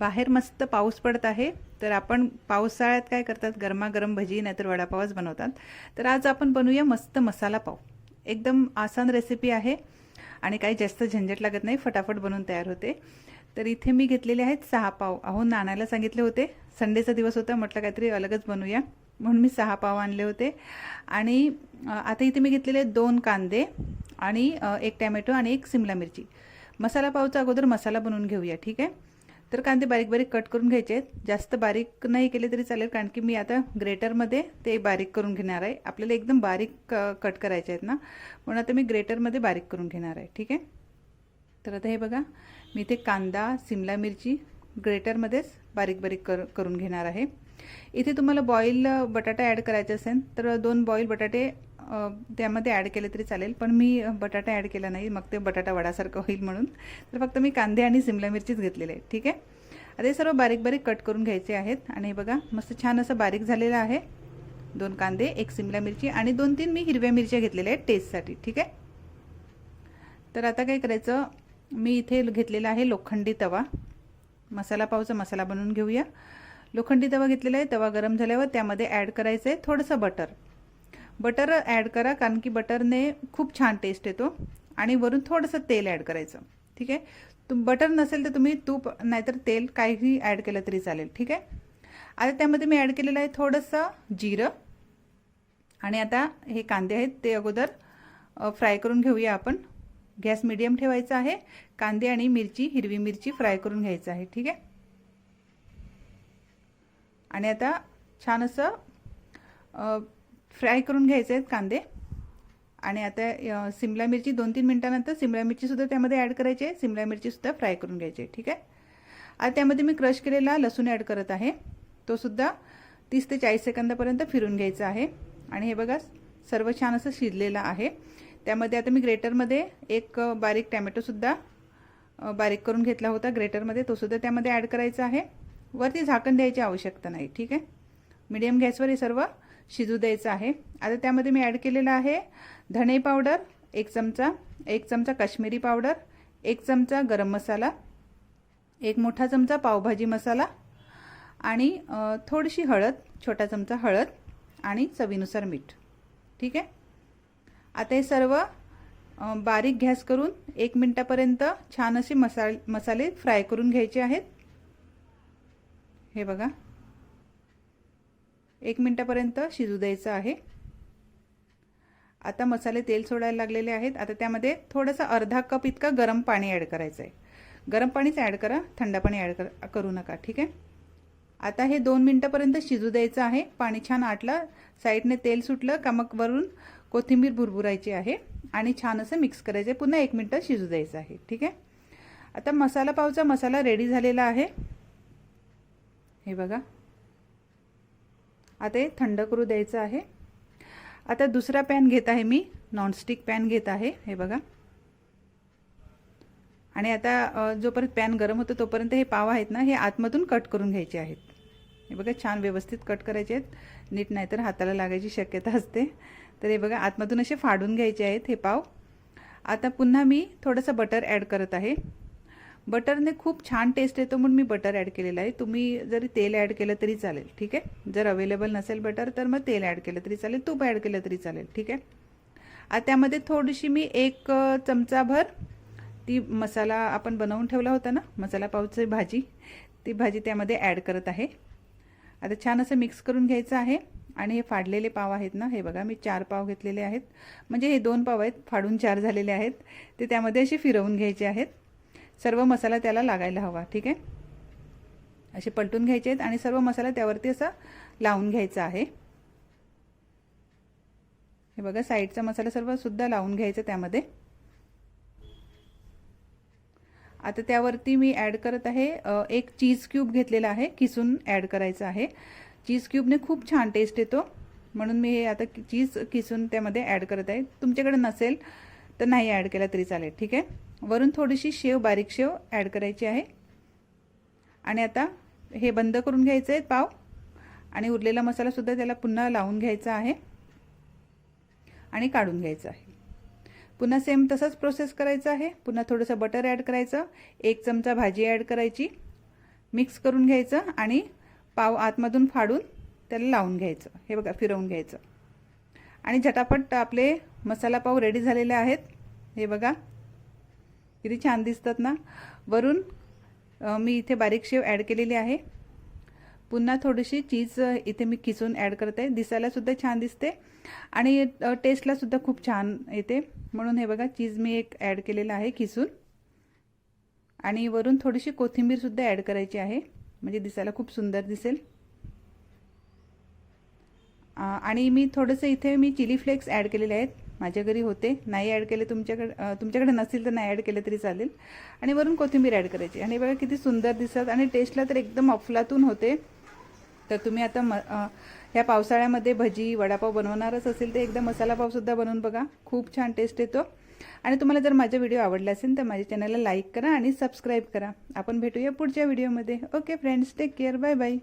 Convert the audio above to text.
बाहेर मस्त पाऊस पडत आहे तर आपण पावसाळ्यात काय करतात? गरमागरम भजी नाहीतर वडापावच बनवतात. तर आज आपण बनवूया मस्त मसाला पाव. एकदम आसान रेसिपी आहे आणि काही जास्त झंझट लागत नाही फटाफट बनवून तयार होते. तर इथे मी घेतलेले आहेत सहा पाव. अहो नानाला सांगितले होते संडेचा दिवस होता म्हटलं काहीतरी अलगच बनवूया. म्हणून मी सहा पाव आणले होते. आणि आता इथे मी घेतलेले दोन कांदे आणि एक टॅमॅटो आणि एक सिमला मिरची. मसाला पावचा अगोदर मसाला बनवून घेऊया ठीक आहे? तर कांदे बारीक बारीक कट करून घ्यायचे आहेत. जास्त बारीक नाही केले तरी चालेल कारण की मी आता ग्रेटरमध्ये ते बारीक करून घेणार आहे. आपल्याला एकदम बारीक क- कट करायचे आहेत ना. म्हणून आता मी ग्रेटरमध्ये बारीक करून घेणार आहे. ठीक आहे? तर आता हे बघा मी इथे कांदा सिमला मिरची ग्रेटरमध्येच बारीक बारीक कर करून घेणार आहे. इथे तुम्हाला बॉईल बटाटा ॲड करायचे असेल तर दोन बॉईल बटाटे त्यामध्ये ॲड केले तरी चालेल पण मी बटाटा ॲड केला नाही. मग ते बटाटा वडासारखं होईल म्हणून. तर फक्त मी कांदे आणि सिमला मिरचीच घेतलेले आहे ठीक आहे? आता हे सर्व बारीक बारीक कट करून घ्यायचे आहेत. आणि हे बघा मस्त छान असं बारीक झालेलं आहे. दोन कांदे एक सिमला मिरची आणि दोन तीन मी हिरव्या मिरच्या घेतलेल्या आहेत टेस्टसाठी ठीक आहे? तर आता काय करायचं? मी इथे घेतलेला आहे लोखंडी तवा. मसाला पावचा मसाला बनवून घेऊया. लोखंडी तवा घेतलेला आहे. तवा गरम झाल्यावर त्यामध्ये ॲड करायचं आहे थोडंसं बटर बटर ॲड करा कारण की बटरने खूप छान टेस्ट येतो. आणि वरून थोडंसं तेल ॲड करायचं. ठीक आहे? तुम बटर नसेल तर तुम्ही तूप नाहीतर तेल काहीही ॲड केलं तरी चालेल. ठीक आहे? आता त्यामध्ये मी ॲड केलेलं आहे थोडंसं जिरं. आणि आता हे कांदे आहेत ते अगोदर फ्राय करून घेऊया आपण. गॅस मिडियम ठेवायचा आहे. कांदे आणि मिरची हिरवी मिरची फ्राय करून घ्यायचं आहे. ठीक आहे? आणि आता छान असं फ्राय करून घ्यायचे आहेत कांदे. आणि आता सिमला मिरची दोन तीन मिनटानंतर सिमला मिरचीसुद्धा त्यामध्ये ॲड करायची आहे. सिमला मिरचीसुद्धा फ्राय करून घ्यायची आहे. ठीक आहे? आता त्यामध्ये मी क्रश केलेला लसूण ॲड करत आहे. तो सुद्धा तीस ते चाळीस सेकंदापर्यंत फिरून घ्यायचा आहे. आणि हे बघा सर्व छान असं शिजलेलं आहे. त्यामध्ये आता मी ग्रेटरमध्ये एक बारीक टॅमॅटोसुद्धा बारीक करून घेतला होता. ग्रेटरमध्ये तोसुद्धा त्यामध्ये ॲड करायचा आहे. वरती झाकण द्यायची आवश्यकता नाही. ठीक आहे? मीडियम गॅसवर हे सर्व शिजू द्यायचं आहे. आता त्यामध्ये मी ॲड केलेलं आहे धणे पावडर एक चमचा एक चमचा काश्मीरी पावडर एक चमचा गरम मसाला एक मोठा चमचा पावभाजी मसाला आणि थोडीशी हळद छोटा चमचा हळद आणि चवीनुसार मीठ. ठीक आहे? आता हे सर्व बारीक गॅस करून एक मिनटापर्यंत छान असे मसाल मसाले फ्राय करून घ्यायचे आहेत. हे बघा. एक मिनटापर्यंत शिजू द्यायचं आहे. आता मसाले तेल सोडायला लागलेले आहेत. आता त्यामध्ये थोडंसं अर्धा कप इतका गरम पाणी ॲड करायचं आहे गरम पाणीच ॲड करा थंड पाणी ॲड कर करू नका ठीक आहे? आता हे दोन मिनटापर्यंत शिजू द्यायचं आहे. पाणी छान आटलं साईडने तेल सुटलं का मग वरून कोथिंबीर भुरभुरायची आहे आणि छान असं मिक्स करायचं आहे पुन्हा एक मिनटं शिजू द्यायचं आहे ठीक आहे? आता मसाला पावचा मसाला रेडी झालेला आहे. हे बघा. आता हे थंड करू द्यायचं आहे. आता दुसरा पॅन घेत आहे मी. नॉनस्टिक पॅन घेत आहे. हे बघा. आणि आता जोपर्यंत पॅन गरम होतं तोपर्यंत हे पाव आहेत ना हे आतमधून कट करून घ्यायचे आहेत. हे बघा छान व्यवस्थित कट करायचे आहेत. नीट नाहीतर हाताला लागायची शक्यता असते. तर हे बघा आतमधून असे फाडून घ्यायचे आहेत हे पाव. आता पुन्हा मी थोडंसं बटर ॲड करत आहे. बटरने खूप छान टेस्ट येतो म्हणून मी बटर ॲड केलेलं आहे. तुम्ही जरी तेल ॲड केलं तरी चालेल ठीक आहे? जर अवेलेबल नसेल बटर तर मग तेल ॲड केलं तरी चालेल तूप ॲड केलं तरी चालेल ठीक आहे? त्यामध्ये थोडीशी मी एक चमचाभर ती मसाला आपण बनवून ठेवला होता ना मसाला पावची भाजी ती भाजी त्यामध्ये ॲड करत आहे. आता छान असं मिक्स करून घ्यायचं आहे. आणि हे फाडलेले पाव आहेत ना हे बघा मी चार पाव घेतलेले आहेत. म्हणजे हे दोन पाव आहेत फाडून चार झालेले आहेत. ते त्यामध्ये असे फिरवून घ्यायचे आहेत. सर्व मसाला त्याला लागायला हवा ठीक आहे? असे पलटून घ्यायचे आहेत आणि सर्व मसाला त्यावरती असा लावून घ्यायचा आहे. हे बघा साईडचा मसाला सर्व सुद्धा लावून घ्यायचा त्यामध्ये. आता त्यावरती मी ॲड करत आहे एक चीज क्यूब घेतलेला आहे किसून ॲड करायचा आहे. चीज क्यूबने खूप छान टेस्ट येतो म्हणून मी हे आता चीज किसून त्यामध्ये ॲड करत आहे. तुमच्याकडे नसेल तर नाही ॲड केला तरी चालेल. ठीक आहे? वरून थोडीशी शेव बारीक शेव ॲड करायची आहे. आणि आता हे बंद करून घ्यायचं आहे पाव. आणि उरलेला मसालासुद्धा त्याला पुन्हा लावून घ्यायचा आहे. आणि काढून घ्यायचं आहे. पुन्हा सेम तसंच प्रोसेस करायचं आहे. पुन्हा थोडंसं बटर ॲड करायचं. एक चमचा भाजी ॲड करायची. मिक्स करून घ्यायचं आणि पाव आतमधून फाडून त्याला लावून घ्यायचं. हे बघा फिरवून घ्यायचं. आणि झटापट आपले मसाला पाव रेडी झालेले आहेत. हे बघा. किती छान दिसतात ना. वरून मी इथे बारीक शेव ॲड केलेली आहे. पुन्हा थोडीशी चीज इथे मी किसून ॲड करते. दिसायलासुद्धा छान दिसते. आणि टेस्टलासुद्धा खूप छान येते. म्हणून हे बघा चीज मी एक ॲड केलेलं आहे किसून आणि वरून थोडीशी कोथिंबीरसुद्धा ॲड करायची आहे. म्हणजे दिसायला खूप सुंदर दिसेल. आणि मी थोडंसं इथे मी चिली फ्लेक्स ॲड केलेले आहेत. माझ्या घरी होते. नाही ॲड केले तुमच्याकडे तुमच्याकडे नसेल तर नाही ॲड केले तरी चालेल. आणि वरून कोथिंबीर ॲड करायची. आणि बघा किती सुंदर दिसतात आणि टेस्टला तर एकदम अफलातून होते. तर तुम्ही आता म ह्या पावसाळ्यामध्ये भजी वडापाव बनवणारच असेल तर एकदा मसाला पावसुद्धा बनवून बघा. खूप छान टेस्ट येतो. आणि तुम्हाला जर माझा व्हिडिओ आवडला असेल तर माझ्या चॅनलला लाईक करा आणि सबस्क्राईब करा. आपण भेटूया पुढच्या व्हिडिओमध्ये. Okay friends take care. Bye bye.